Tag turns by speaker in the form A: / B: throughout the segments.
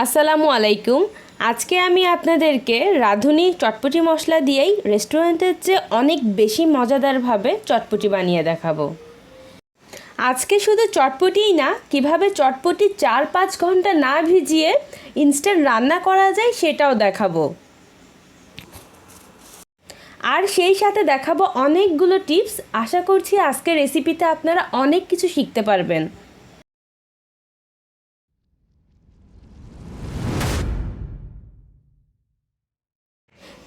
A: আসসালামু আলাইকুম। আজকে আমি আপনাদেরকে রাঁধুনি চটপটি মশলা দিয়েই রেস্টুরেন্টের চেয়ে অনেক বেশি মজাদারভাবে চটপটি বানিয়ে দেখাবো। আজকে শুধু চটপটিই না, কীভাবে চটপটি চার পাঁচ ঘণ্টা না ভিজিয়ে ইনস্ট্যান্ট রান্না করা যায় সেটাও দেখাবো। আর সেই সাথে দেখাবো অনেকগুলো টিপস আশা করছি আজকের রেসিপিতে আপনারা অনেক কিছু শিখতে পারবেন।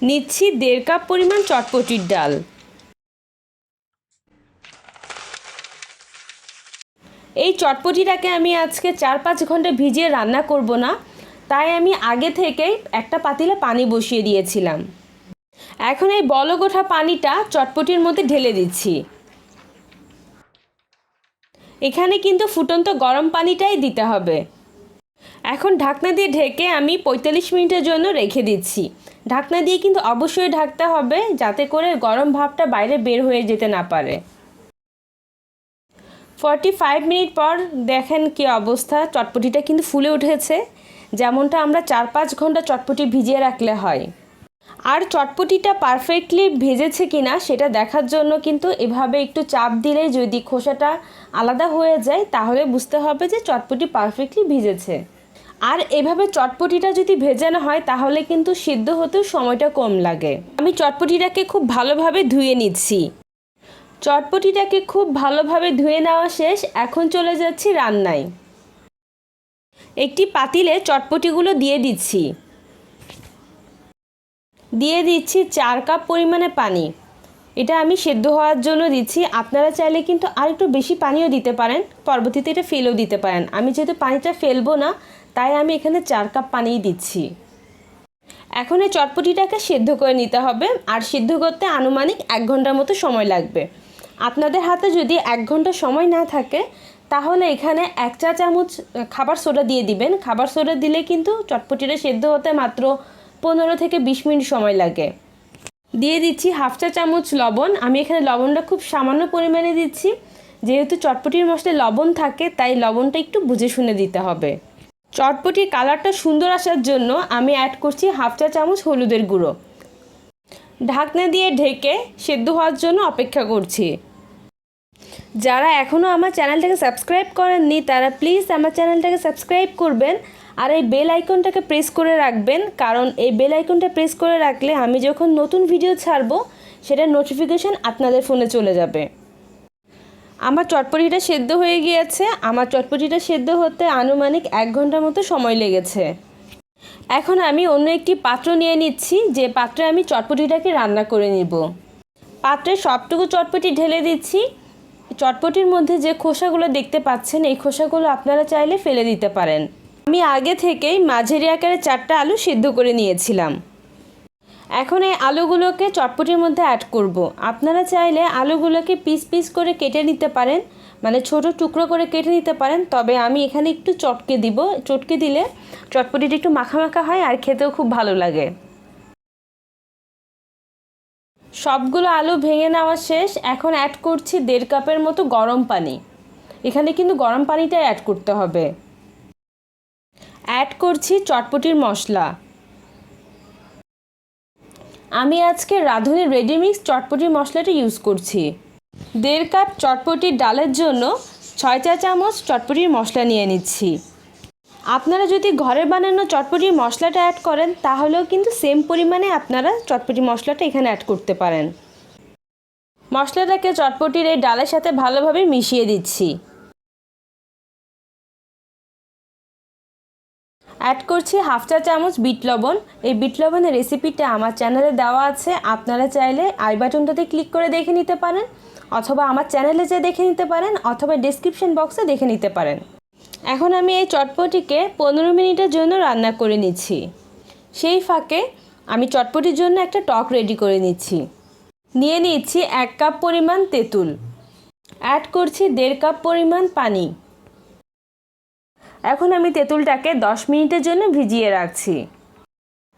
A: নিচ্ছি দেড় কাপ পরিমাণ চটপটির ডাল। এই চটপটিটাকে আমি আজকে চার পাঁচ ঘণ্টা ভিজিয়ে রান্না করব না, তাই আমি আগে থেকেই একটা পাতিলে পানি বসিয়ে দিয়েছিলাম। এখন এই বলগোঠা পানিটা চটপটির মধ্যে ঢেলে দিচ্ছি। এখানে কিন্তু ফুটন্ত গরম পানিটাই দিতে হবে। এখন ঢাকনা দিয়ে ঢেকে আমি পঁয়তাল্লিশ মিনিটের জন্য রেখে দিচ্ছি। ঢাকনা দিয়ে কিন্তু অবশ্যই ঢাকতে হবে যাতে করে গরম ভাবটা বাইরে বের হয়ে যেতে না পারে। ফর্টি ফাইভ মিনিট পর দেখেন কি অবস্থা, চটপটিটা কিন্তু ফুলে উঠেছে। যেমনটা আমরা চার পাঁচ ঘণ্টা চটপটি ভিজিয়ে রাখলে হয়। আর চটপটিটা পারফেক্টলি ভেজেছে কিনা সেটা দেখার জন্য কিন্তু এভাবে একটু চাপ দিলে যদি খোসাটা আলাদা হয়ে যায়, তাহলে বুঝতে হবে যে চটপটি পারফেক্টলি ভিজেছে। আর এভাবে চটপটিটা যদি ভেজানো হয়, তাহলে কিন্তু সিদ্ধ হতেও সময়টা কম লাগে। আমি চটপটিটাকে খুব ভালোভাবে ধুয়ে নিচ্ছি। চটপটিটাকে খুব ভালোভাবে ধুয়ে নেওয়া শেষ, এখন চলে যাচ্ছি রান্নায়। একটি পাতিলে চটপটিগুলো দিয়ে দিচ্ছি। দিয়ে দিচ্ছি চার কাপ পরিমাণে পানি। এটা আমি সেদ্ধ হওয়ার জন্য দিচ্ছি। আপনারা চাইলে কিন্তু আর একটু বেশি পানিও দিতে পারেন। পরবর্তীতে এটা ফেলেও দিতে পারেন। আমি যেহেতু পানিটা ফেলব না, তাই আমি এখানে চার কাপ পানিই দিচ্ছি। এখন এই চটপটিটাকে সেদ্ধ করে নিতে হবে। আর সিদ্ধ করতে আনুমানিক এক ঘণ্টার মতো সময় লাগবে। আপনাদের হাতে যদি এক ঘণ্টা সময় না থাকে, তাহলে এখানে এক চা চামচ খাবার সোডা দিয়ে দিবেন। খাবার সোডা দিলে কিন্তু চটপটিটা সেদ্ধ হতে মাত্র পনেরো থেকে বিশ মিনিট সময় লাগে। দিয়ে দিচ্ছি হাফ চা চামচ লবণ। আমি এখানে লবণটা খুব সামান্য পরিমাণে দিচ্ছি। যেহেতু চটপটির মশলায় লবণ থাকে, তাই লবণটা একটু বুঝে শুনে দিতে হবে। চটপটির কালারটা সুন্দর আসার জন্য আমি অ্যাড করছি হাফ চা চামচ হলুদের গুঁড়ো। ঢাকনা দিয়ে ঢেকে সেদ্ধ হওয়ার জন্য অপেক্ষা করছি। যারা এখনও আমার চ্যানেলটাকে সাবস্ক্রাইব করেননি, তারা প্লিজ আমার চ্যানেলটাকে সাবস্ক্রাইব করবেন। আর এই বেল আইকনটাকে প্রেস করে রাখবেন, কারণ এই বেল আইকনটা প্রেস করে রাখলে আমি যখন নতুন ভিডিও ছাড়বো সেটার নোটিফিকেশান আপনাদের ফোনে চলে যাবে। আমার চটপটিটা সেদ্ধ হয়ে গিয়েছে। আমার চটপটিটা সেদ্ধ হতে আনুমানিক এক ঘণ্টার মতো সময় লেগেছে। এখন আমি অন্য একটি পাত্র নিয়ে নিচ্ছি। যে পাত্রে আমি চটপটিটাকে রান্না করে নিব। পাত্রে সবটুকু চটপটি ঢেলে দিচ্ছি। চটপটির মধ্যে যে খোসাগুলো দেখতে পাচ্ছেন, এই খোসাগুলো আপনারা চাইলে ফেলে দিতে পারেন। আমি আগে থেকেই মাঝারি আকারে চারটা আলু সিদ্ধ করে নিয়েছিলাম। এখন এই আলুগুলোকে চটপটির মধ্যে অ্যাড করব। আপনারা চাইলে আলুগুলোকে পিস পিস করে কেটে নিতে পারেন মানে ছোট টুকরো করে কেটে নিতে পারেন। তবে আমি এখানে একটু চটকে দিব। চটকে দিলে চটপটিটা একটু মাখা মাখা হয় আর খেতেও খুব ভালো লাগে। সবগুলো আলু ভেঙে নেওয়া শেষ। এখন অ্যাড করছি দেড় কাপের মতো গরম পানি। এখানে কিন্তু গরম পানিটাই অ্যাড করতে হবে। অ্যাড করছি চটপটির মশলা। আমি আজকে রাঁধুনি রেডিমিক্স চটপটির মশলাটা ইউজ করছি। দেড় কাপ চটপটির ডালের জন্য ছয় চা চামচ চটপটির মশলা নিয়ে নিচ্ছি। আপনারা যদি ঘরে বানানো চটপটির মশলাটা অ্যাড করেন, তাহলেও কিন্তু সেম পরিমাণে আপনারা চটপটি মশলাটা এখানে অ্যাড করতে পারেন। মশলাটাকে চটপটির এই ডালের সাথে ভালোভাবে মিশিয়ে দিচ্ছি। অ্যাড করছি হাফ চা চামচ বিট লবণ। এই বিট লবণের রেসিপিটা আমার চ্যানেলে দেওয়া আছে। আপনারা চাইলে আই বাটনটাতে ক্লিক করে দেখে নিতে পারেন, অথবা আমার চ্যানেলে যে দেখে নিতে পারেন, অথবা ডিসক্রিপশন বক্সে দেখে নিতে পারেন। এখন আমি এই চটপটিকে পনেরো মিনিটের জন্য রান্না করে নিচ্ছি। সেই ফাঁকে আমি চটপটির জন্য একটা টক রেডি করে নিচ্ছি। নিয়ে নিচ্ছি এক কাপ পরিমাণ তেঁতুল। অ্যাড করছি দেড় কাপ পরিমাণ পানি। এখন আমি তেঁতুলটাকে দশ মিনিটের জন্য ভিজিয়ে রাখছি।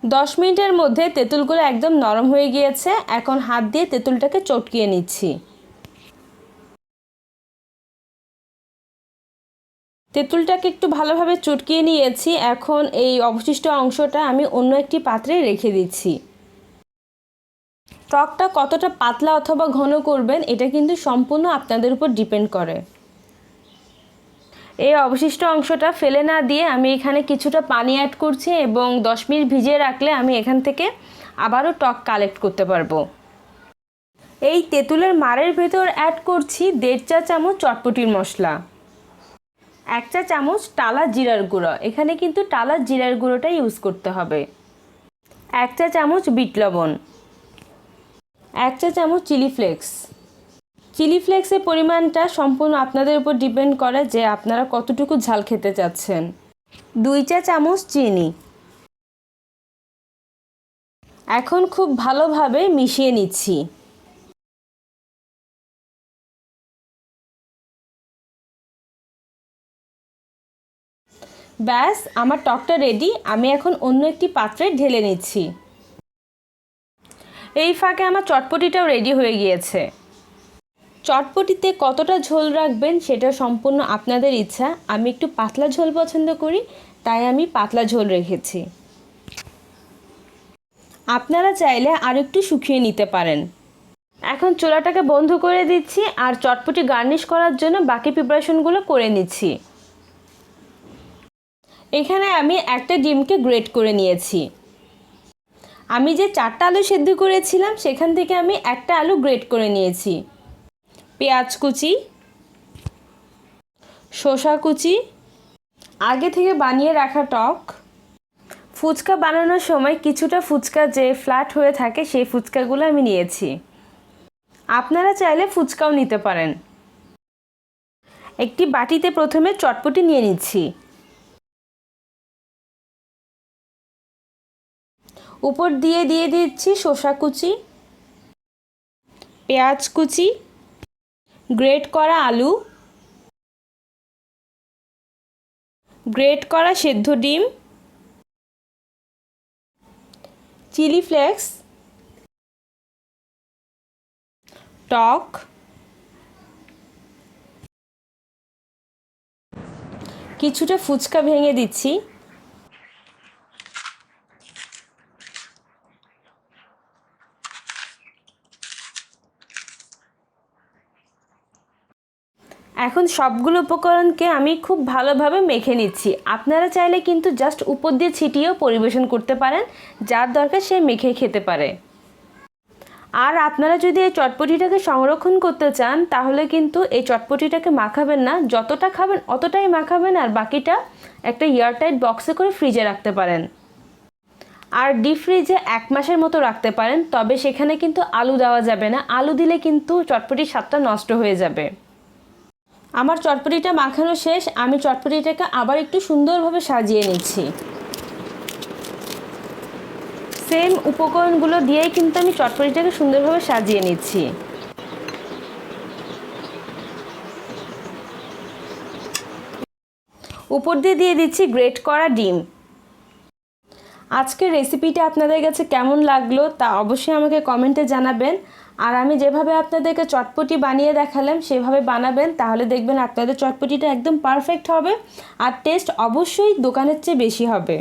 A: দশ মিনিটের মধ্যে তেঁতুলগুলো একদম নরম হয়ে গিয়েছে। এখন হাত দিয়ে তেঁতুলটাকে চটকিয়ে নিচ্ছি। তেঁতুলটাকে একটু ভালোভাবে চটকিয়ে নিয়েছি। এখন এই অবশিষ্ট অংশটা আমি অন্য একটি পাত্রে রেখে দিচ্ছি। টকটা কতটা পাতলা অথবা ঘন করবেন, এটা কিন্তু সম্পূর্ণ আপনাদের উপর ডিপেন্ড করে। এই অবশিষ্ট অংশটা ফেলে না দিয়ে আমি এখানে কিছুটা পানি অ্যাড করছি এবং দশ মিনিট ভিজিয়ে রাখলে আমি এখান থেকে আবারও টক কালেক্ট করতে পারব। এই তেঁতুলের মারের ভেতর অ্যাড করছি দেড় চা চামচ চটপটির মশলা। এক চা চামচ টালা জিরার গুঁড়ো। এখানে কিন্তু টালা জিরার গুঁড়োটা ইউজ করতে হবে। এক চা চামচ বিট লবণ। এক চা চামচ চিলি ফ্লেক্স। চিলি ফ্লেক্সের পরিমাণটা সম্পূর্ণ আপনাদের উপর ডিপেন্ড করে যে আপনারা কতটুকু ঝাল খেতে চাচ্ছেন। দুই চা চামচ চিনি। এখন খুব ভালোভাবে মিশিয়ে নিচ্ছি। ব্যাস, আমার টকটা রেডি আমি এখন অন্য একটি পাত্রে ঢেলে নিচ্ছি। এই ফাঁকে আমার চটপটিটাও রেডি হয়ে গিয়েছে। চটপটিতে কতটা ঝোল রাখবেন সেটা সম্পূর্ণ আপনাদের ইচ্ছা। আমি একটু পাতলা ঝোল পছন্দ করি, তাই আমি পাতলা ঝোল রেখেছি। আপনারা চাইলে আর একটু শুকিয়ে নিতে পারেন। এখন চোলাটাকে বন্ধ করে দিচ্ছি আর চটপটি গার্নিশ করার জন্য বাকি প্রিপারেশনগুলো করে নিচ্ছি। এখানে আমি একটা ডিমকে গ্রেট করে নিয়েছি। আমি যে চারটা আলু সেদ্ধ করেছিলাম, সেখান থেকে আমি একটা আলু গ্রেট করে নিয়েছি। পেঁয়াজ কুচি, শসা কুচি, আগে থেকে বানিয়ে রাখা টক। ফুচকা বানানোর সময় কিছুটা ফুচকা যে ফ্ল্যাট হয়ে থাকে সেই ফুচকাগুলো আমি নিয়েছি। আপনারা চাইলে ফুচকাও নিতে পারেন। একটি বাটিতে প্রথমে চটপটি নিয়ে নিচ্ছি। উপর দিয়ে দিয়ে দিচ্ছি শসা কুচি, পেঁয়াজ কুচি গ্রেট করা আলু গ্রেট করা সেদ্ধ ডিম চিলি ফ্লেক্স টক কিছুটা ফুচকা ভেঙে দিচ্ছি। এখন সবগুলো উপকরণকে আমি খুব ভালোভাবে মেখে নিচ্ছি। আপনারা চাইলে কিন্তু জাস্ট উপর দিয়ে ছিটিয়েও পরিবেশন করতে পারেন, যার দরকার সে মেখে খেতে পারে। আর আপনারা যদি এই চটপটিটাকে সংরক্ষণ করতে চান, তাহলে কিন্তু এই চটপটিটাকে মাখাবেন না। যতটা খাবেন, অতটাই মাখাবেন, আর বাকিটা একটা এয়ারটাইট বক্সে করে ফ্রিজে রাখতে পারেন। আর ডিপ ফ্রিজে এক মাসের মতো রাখতে পারেন, তবে সেখানে কিন্তু আলু দেওয়া যাবে না। আলু দিলে কিন্তু চটপটির স্বাদটা নষ্ট হয়ে যাবে। আমার চটপটিটা মাখানো শেষ, আমি চটপটিটাকে আবার একটু সুন্দরভাবে সাজিয়ে নিচ্ছি। সেম উপকরণগুলো দিয়েই কিন্তু আমি চটপটিটাকে সুন্দরভাবে সাজিয়ে নিচ্ছি। উপর দিয়ে দিয়ে দিচ্ছি গ্রেট করা ডিম। আজকের রেসিপিটা আপনাদের কাছে কেমন লাগল তা অবশ্যই আমাকে কমেন্টে জানাবেন। আর আমি যেভাবে আপনাদেরকে চটপটি বানিয়ে দেখালাম, সেভাবে বানাবেন, তাহলে দেখবেন আপনাদের চটপটিটা একদম পারফেক্ট হবে আর টেস্ট অবশ্যই দোকানের চেয়ে বেশি হবে।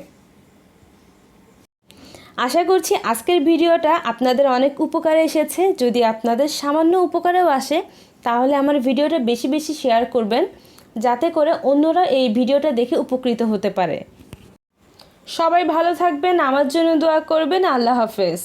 A: আশা করছি আজকের ভিডিওটা আপনাদের অনেক উপকারে এসেছে। যদি আপনাদের সামান্য উপকারেও আসে, তাহলে আমার ভিডিওটা বেশি বেশি শেয়ার করবেন, যাতে করে অন্যরা এই ভিডিওটা দেখে উপকৃত হতে পারে। সবাই ভালো থাকবেন, আমার জন্য দোয়া করবেন, আল্লাহ হাফেজ।